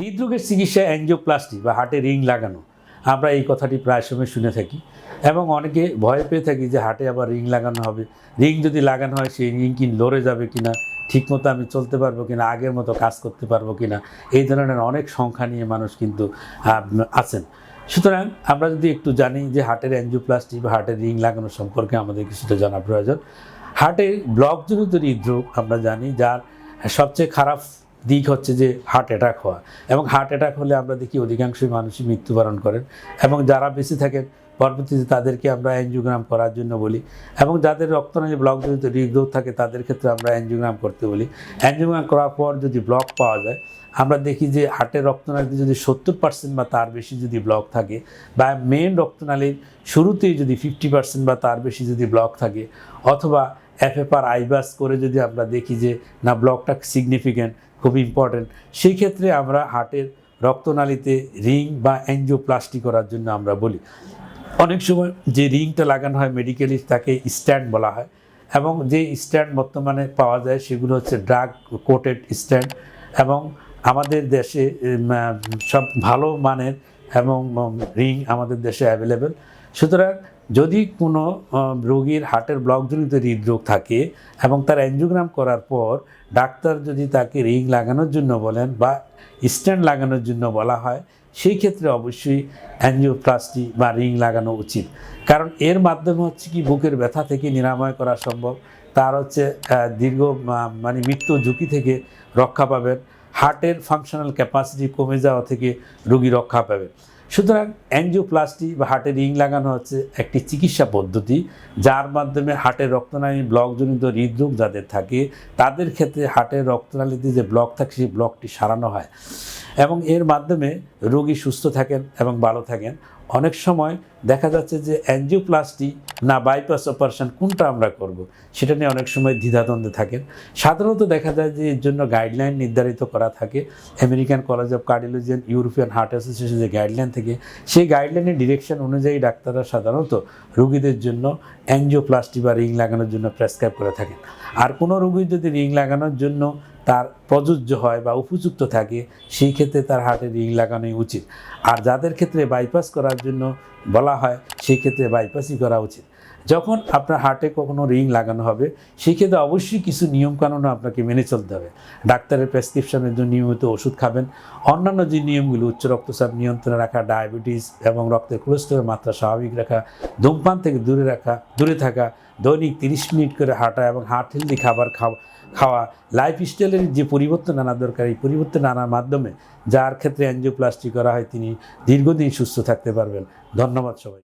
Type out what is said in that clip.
হৃদরোগের চিকিৎসায় অ্যাঞ্জিওপ্লাস্টি বা হার্টে রিং লাগানো। আমরা এই কথাটি প্রায় সময় শুনে থাকি। এবং অনেকে ভয় পেয়ে থাকি যে হার্টে আবার রিং লাগানো হবে। রিং যদি লাগানো হয়, সেই রিং কি লড়ে যাবে কিনা? ঠিকমতো আমি চলতে পারব কিনা? আগের মতো কাজ করতে পারব কিনা? এই ধরনের অনেক সংখ্যা নিয়ে মানুষ কিন্তু আছেন। সুতরাং আমরা যদি একটু জানি যে হার্টের অ্যাঞ্জিওপ্লাস্টি বা হার্টের রিং লাগানো সম্পর্কে আমাদের কিছুটা জানা প্রয়োজন। হার্টের ব্লকজনিত হৃদরোগ আমরা জানি, যার সবচেয়ে খারাপ দিক হচ্ছে যে হার্ট অ্যাটাক হওয়া। এবং হার্ট অ্যাটাক হলে আমরা দেখি অধিকাংশই মানুষই মৃত্যুবরণ করেন। এবং যারা বেঁচে থাকেন, পরবর্তীতে তাদেরকে আমরা অ্যাঞ্জিওগ্রাম করার জন্য বলি। এবং যাদের রক্তনালী ব্লকজনিত হৃদরোগ থাকে, তাদের ক্ষেত্রে আমরা অ্যাঞ্জিওগ্রাম করতে বলি। অ্যাঞ্জিওগ্রাম করার পর যদি ব্লক পাওয়া যায়, আমরা দেখি যে হার্টের রক্তনালীতে যদি সত্তর পার্সেন্ট বা তার বেশি যদি ব্লক থাকে, বা মেন রক্তনালীর শুরুতেই যদি ফিফটি পার্সেন্ট বা তার বেশি যদি ব্লক থাকে, অথবা এফএফআর আইবাস করে যদি আমরা দেখি যে, না ব্লকটা সিগনিফিক্যান্ট খুব ইম্পর্ট্যান্ট সেই ক্ষেত্রে আমরা হার্টের রক্তনালীতে রিং বা অ্যাঞ্জিওপ্লাস্টি করার জন্য আমরা বলি। অনেক সময় যে রিংটা লাগানো হয় মেডিকেলি তাকে স্ট্যান্ড বলা হয় এবং যে স্ট্যান্ড বর্তমানে পাওয়া যায়, সেগুলো হচ্ছে ড্রাগ কোটেড স্ট্যান্ড এবং আমাদের দেশে সব ভালো মানের এবং রিং আমাদের দেশে অ্যাভেলেবেল সুতরাং যদি কোনো রোগীর হার্টের ব্লকজনিত হৃদরোগ থাকে এবং তার অ্যাঞ্জিওগ্রাম করার পর ডাক্তার যদি তাকে রিং লাগানোর জন্য বলেন বা স্ট্যান্ড লাগানোর জন্য বলা হয়, সেই ক্ষেত্রে অবশ্যই অ্যাঞ্জিওপ্লাস্টি বা রিং লাগানো উচিত। কারণ এর মাধ্যমে হচ্ছে কি বুকের ব্যথা থেকে নিরাময় করা সম্ভব, তার হচ্ছে দীর্ঘ মানে মৃত্যু ঝুঁকি থেকে রক্ষা পাবেন, হার্টের ফাংশনাল ক্যাপাসিটি কমে যাওয়া থেকে রোগী রক্ষা পাবে। সুতরাং অ্যাঞ্জিওপ্লাস্টি বা হার্টের রিং লাগানো হচ্ছে একটি চিকিৎসা পদ্ধতি, যার মাধ্যমে হার্টের রক্তনালী ব্লকজনিত হৃদরোগ যাদের থাকে, তাদের ক্ষেত্রে হার্টের রক্তনালীতে যে ব্লক থাকে, সেই ব্লকটি সারানো হয়। এবং এর মাধ্যমে রোগী সুস্থ থাকেন এবং ভালো থাকেন। অনেক সময় দেখা যাচ্ছে যে অ্যাঞ্জিওপ্লাস্টি না বাইপাস অপারেশন কোনটা আমরা করব, সেটা নিয়ে অনেক সময় দ্বিধাদ্বন্দ্বে থাকেন। সাধারণত দেখা যায় যে এর জন্য গাইডলাইন নির্ধারিত করা থাকে। American College of Cardiology and European Heart Association যে গাইডলাইন থেকে, সেই গাইডলাইনের ডিরেকশন অনুযায়ী ডাক্তাররা সাধারণত রুগীদের জন্য অ্যাঞ্জিওপ্লাস্টি বা রিং লাগানোর জন্য প্রেসক্রাইব করে থাকেন। আর কোনো রোগীর যদি রিং লাগানোর জন্য তার প্রযোজ্য হয় বা উপযুক্ত থাকে, সেই ক্ষেত্রে তার হার্টে রিং লাগানোই উচিত। আর যাদের ক্ষেত্রে বাইপাস করার জন্য বলা হয়, সেই ক্ষেত্রে বাইপাসই করা উচিত। যখন আপনার হার্টে কখনো রিং লাগানো হবে সেই ক্ষেত্রে অবশ্যই কিছু নিয়মকানুন আপনাকে মেনে চলতে হবে। ডাক্তারের প্রেসক্রিপশনের জন্য নিয়মিত ওষুধ খাবেন। অন্যান্য যে নিয়মগুলো, উচ্চ রক্তচাপ নিয়ন্ত্রণে রাখা ডায়াবেটিস এবং রক্তের কোলেস্টেরলের মাত্রা স্বাভাবিক রাখা, ধূমপান থেকে দূরে রাখা, দূরে থাকা, দৈনিক তিরিশ মিনিট করে হাঁটা এবং হার্ট হেলদি খাবার খাওয়া খাওয়া লাইফস্টাইলের যে পরিবর্তন আনা দরকার, এই পরিবর্তন আনার মাধ্যমে যার ক্ষেত্রে অ্যাঞ্জিওপ্লাস্টি করা হয়, তিনি দীর্ঘদিন সুস্থ থাকতে পারবেন। ধন্যবাদ সবাই